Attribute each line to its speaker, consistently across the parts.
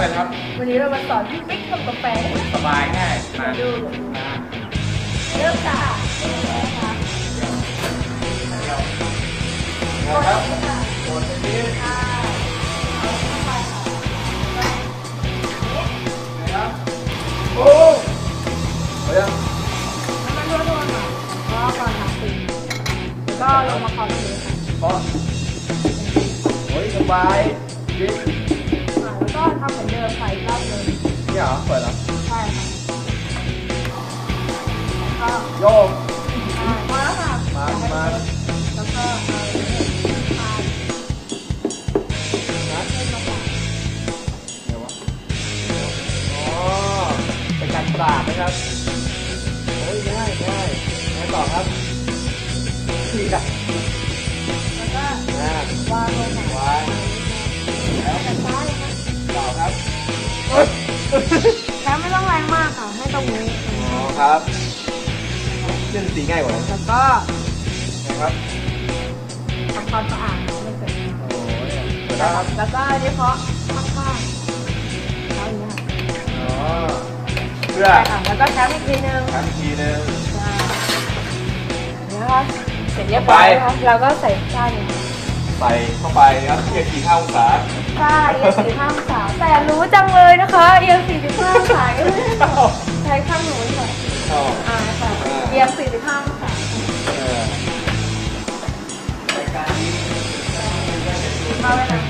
Speaker 1: เป็นครับ
Speaker 2: วันนี้เรามาสอนพี่ปิ๊กทำกาแฟ
Speaker 1: สบายง่ายมา
Speaker 2: ดู
Speaker 1: มา
Speaker 2: เริ่มจากนะคะ
Speaker 1: นะครับ
Speaker 2: ค่ะ
Speaker 1: กดตรงนี้
Speaker 2: ค่ะเอาเข้าไปค่ะ
Speaker 1: นะครับโอ้เฮ้ย
Speaker 2: แล้วมันรั่วๆค่ะก็ก่อนหาสีแล้วก็ลงมาคอนเทค่ะ
Speaker 1: พอโอ้ยสบายจริง
Speaker 2: อ่าแล้ว ก็ทำเหมือนเดิมค่อีกรอบหนึง
Speaker 1: นี่เหรอ เปิดแล้ว
Speaker 2: ใช่ค่ะ
Speaker 1: โยก
Speaker 2: อ่าพอแล้วค่ะ
Speaker 1: มามา
Speaker 2: แล้วก็เอาทาน
Speaker 1: นะ
Speaker 2: เส้นมะพร้าว
Speaker 1: เดี๋ยววะอ๋อเป็นการปราบนะครับโอ้ยง่ายง่ายง่าต่อครับนี่นะ
Speaker 2: แเรื่
Speaker 1: องตีง่ายกว่านะ
Speaker 2: แล้วก็
Speaker 1: นะครับ
Speaker 2: ทำความสะอาดไม่เสร็จ
Speaker 1: โอ้ยเปิดแล้วครับ
Speaker 2: แล้วก็เฉพาะข้างๆเอาอย่างนี้ค่ะ
Speaker 1: อ๋อเพื่อ
Speaker 2: ใช่ค่ะแล้วก็แคปอีกทีนึง
Speaker 1: ทำอีกทีนึง
Speaker 2: ใช่เดี๋ยวนะคะเสร็จเรียบร้อยแล้วเราก็ใส่ข้าวนี่
Speaker 1: ใส่เข้าไปครับเทียบกี่ห้าองศา
Speaker 2: ใช่เอียงสี่ห้าองศาแต่รู้จังเลยนะคะ เอียงสี่สิบห้าองศาก็ไม่ได้บอกใช้ข้างหนูค่ะ
Speaker 1: อ๋อ
Speaker 2: อ่ รียงสี่สิบห้าองศา
Speaker 1: เออราย
Speaker 2: นะ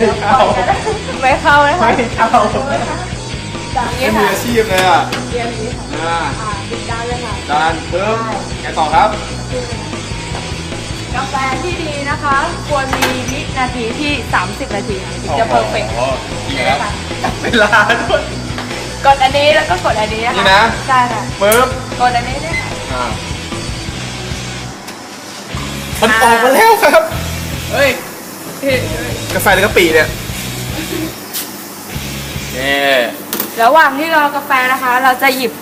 Speaker 1: ไม่เข้า
Speaker 2: ไม่เข้านะคะ
Speaker 1: ไม่เข้า
Speaker 2: จากนี้
Speaker 1: ไม่มื
Speaker 2: ค่ะ
Speaker 1: ออาชีพเลยอะ
Speaker 2: เอียงนี้ค่ะ
Speaker 1: อ่า
Speaker 2: อ่าปิดด้านเลยค่ะ
Speaker 1: จานปึ๊บแกต่อครับ
Speaker 2: กาแฟที่ดีนะคะ ควรมีวินาทีที่ 30 นาทีค่ะถึงจะเพอร์เฟกต์
Speaker 1: โอ้โหจริงแล้วจับ เวลาด้วย
Speaker 2: กดอันนี้แล้วก็กดอันนี้
Speaker 1: นี่
Speaker 2: ค่ะ
Speaker 1: นะ
Speaker 2: ใช่ค่ะ
Speaker 1: ปึ๊บ
Speaker 2: กดอันนี้ด้วยค่ะ
Speaker 1: อ่ามันออกมาแล้วครับ เฮ้ยกาแฟหรือกะปิเนี่ยนี่
Speaker 2: ระหว่างที่รอกาแฟนะคะ เราจะหยิบ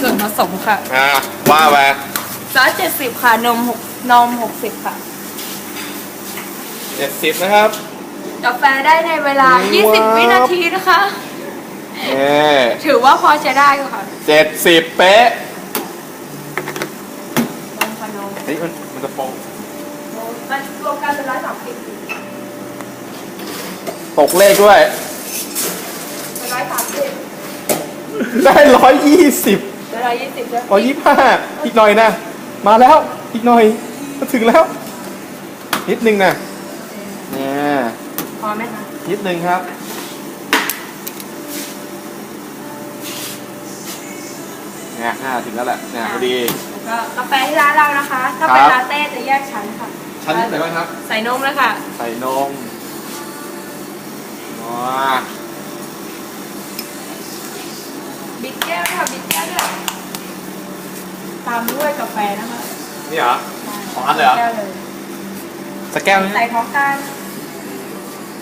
Speaker 2: ส่วนผสมค่ะ
Speaker 1: อ่าว่าไป
Speaker 2: ซอส70ค่ะนม6นม60ค่ะ
Speaker 1: เจ็ดสิบนะครับ
Speaker 2: กาแฟได้ในเวลา
Speaker 1: ว้าว
Speaker 2: 20 วินาทีนะคะ
Speaker 1: นี่
Speaker 2: ถือว่าพอใช้ได้ค่ะ
Speaker 1: เจ็ดสิบเป๊ะ
Speaker 2: นมค่ะนม
Speaker 1: เฮ้ยมันมันจะโปง
Speaker 2: มันรวมกันเป็นร้อยสามสิบ
Speaker 1: ตกเลขด้วย
Speaker 2: เป็นร้อยสามสิบ
Speaker 1: ได้ร้อยยี่สิบ
Speaker 2: เป็นร้อยยี่สิบด้วย
Speaker 1: ร้อยยี่ห้าอีกหน่อยนะ มาแล้วอีกหน่อยจะถึงแล้ว นิดนึงนะเนี่ย
Speaker 2: พอไหมคะ
Speaker 1: นิดนึงครับ เนี่ยห้าถึงแล้วแหละเนี่ยพอดี
Speaker 2: แล้วก็กาแฟที่ร้านเรานะคะ ถ้าเป็น
Speaker 1: ครับ
Speaker 2: ลาเต้จะแยกชั้นค่ะ
Speaker 1: ชั้นไหนบ้างครับ
Speaker 2: ใส่นมเลยค่ะ
Speaker 1: ใส่นมว้า
Speaker 2: บิดแก้วด้วยค่ะบิดแก้วด้วยตามด้วยกาแฟนะคะ
Speaker 1: นี่เหรอของอันเลยเหรอ
Speaker 2: แก้วเลย
Speaker 1: สแก้วนี่
Speaker 2: ใส่พร้อมกัน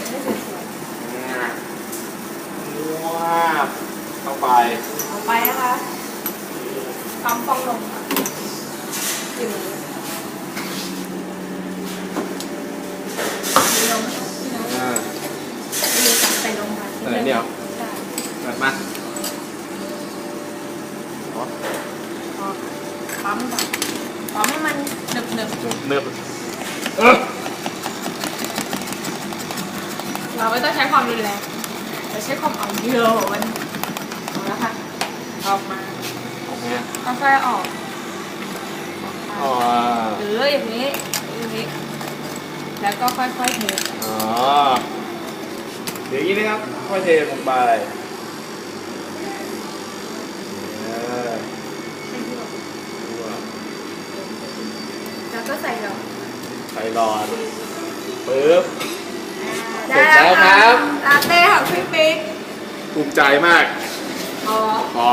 Speaker 2: ไม่สวย
Speaker 1: ว้าบเข้าไป
Speaker 2: ๆเอาไปนะคะ ปั๊มฟองนมค่ะกินเลยมีนมไหมคะมีนม
Speaker 1: อ่า
Speaker 2: มีใส่นมค่ะ
Speaker 1: เออเนี่ยเหรอ
Speaker 2: ใช่
Speaker 1: เปิดมาอ๋อ
Speaker 2: พอปั๊มก่อนปั๊มให้มันหนึบหนึบๆ
Speaker 1: เนิบเออ
Speaker 2: เราไม่ต้องใช้ความรุนแรงเราใช้ความอ่อนโยนเอาละค่ะออกมา
Speaker 1: โอเค
Speaker 2: ค่อยๆออก
Speaker 1: อ๋อ
Speaker 2: หรืออย่างนี้อย่างนี้ แล้วก็ค่อยๆเท
Speaker 1: อ๋อเดี๋ยวอย่างนี้นะครับค่อยเทลงไปเออ
Speaker 2: แล้วก็ใส่ดอก
Speaker 1: ใส่หลอดปึ๊บเสร็
Speaker 2: ได้
Speaker 1: จแล้วครับ
Speaker 2: ลาเต้ของพี่ปิ๊ก
Speaker 1: ภูมิใจมาก
Speaker 2: พอ
Speaker 1: พอ